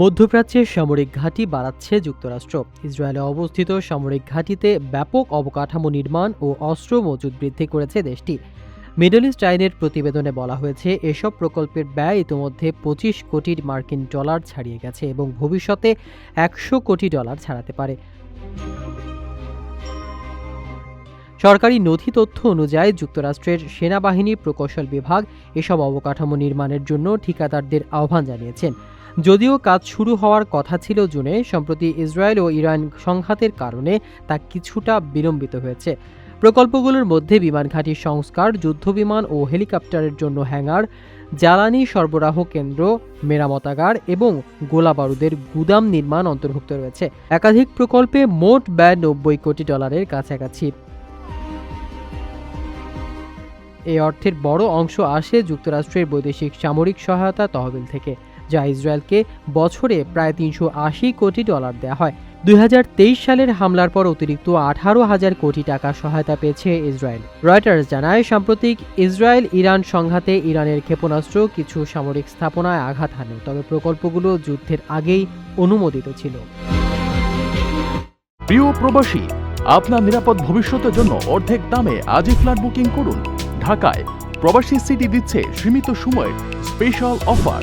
মধ্যপ্রাচ্যে সামরিক ঘাঁটি বাড়াচ্ছে যুক্তরাষ্ট্র। ইসরায়েলে অবস্থিত সামরিক ঘাঁটিতে ব্যাপক অবকাঠামো নির্মাণ ও অস্ত্র মজুদ বৃদ্ধি করেছে দেশটি। মিডল ইস্ট আইনের প্রতিবেদনে বলা হয়েছে, এসব প্রকল্পের ব্যয় ইতিমধ্যে পঁচিশ কোটি মার্কিন ডলার ছাড়িয়ে গেছে এবং ভবিষ্যতে একশো কোটি ডলার ছাড়াতে পারে। সরকারি নথি তথ্য অনুযায়ী যুক্তরাষ্ট্রের সেনাবাহিনী প্রকৌশল বিভাগ এসব অবকাঠামো নির্মাণের জন্য ঠিকাদারদের আহ্বান জানিয়েছেন। যদিও কাজ শুরু হওয়ার কথা ছিল জুনে, সম্প্রতি ইসরায়েল ও ইরান সংঘাতের কারণে তা কিছুটা বিলম্বিত হয়েছে। প্রকল্পগুলোর মধ্যে বিমান ঘাঁটির সংস্কার, যুদ্ধবিমান ও হেলিকপ্টারের জন্য হ্যাঙ্গার, জ্বালানি সরবরাহ কেন্দ্র, মেরামতাগার এবং গোলাবারুদের গুদাম নির্মাণ অন্তর্ভুক্ত রয়েছে। একাধিক প্রকল্পে মোট ব্যয় নব্বই কোটি ডলারের কাছাকাছি। এই অর্থের বড় অংশ আসে যুক্তরাষ্ট্রের বৈদেশিক সামরিক সহায়তা তহবিল থেকে। যা ইসরায়েলকে বছরে প্রায় তিনশো আশি কোটি ডলার দেওয়া হয়। দুই হাজার তেইশ সালের হামলার পর অতিরিক্ত আঠারো হাজার কোটি টাকা সহায়তা পেয়েছে ইসরায়েল। রয়টার্স জানায়, সাম্প্রতিক ইসরায়েল ইরান সংঘাতে ইরানের ক্ষেপণাস্ত্র কিছু সামরিক স্থাপনায় আঘাত হানে, তবে প্রকল্পগুলো যুদ্ধের আগেই অনুমোদিত ছিল। প্রিয় প্রবাসী, আপনার নিরাপদ ভবিষ্যতের জন্য অর্ধেক দামে আজই ফ্ল্যাট বুকিং করুন। ঢাকায় প্রবাসী সিটি দিচ্ছে সীমিত সময়ের স্পেশাল অফার।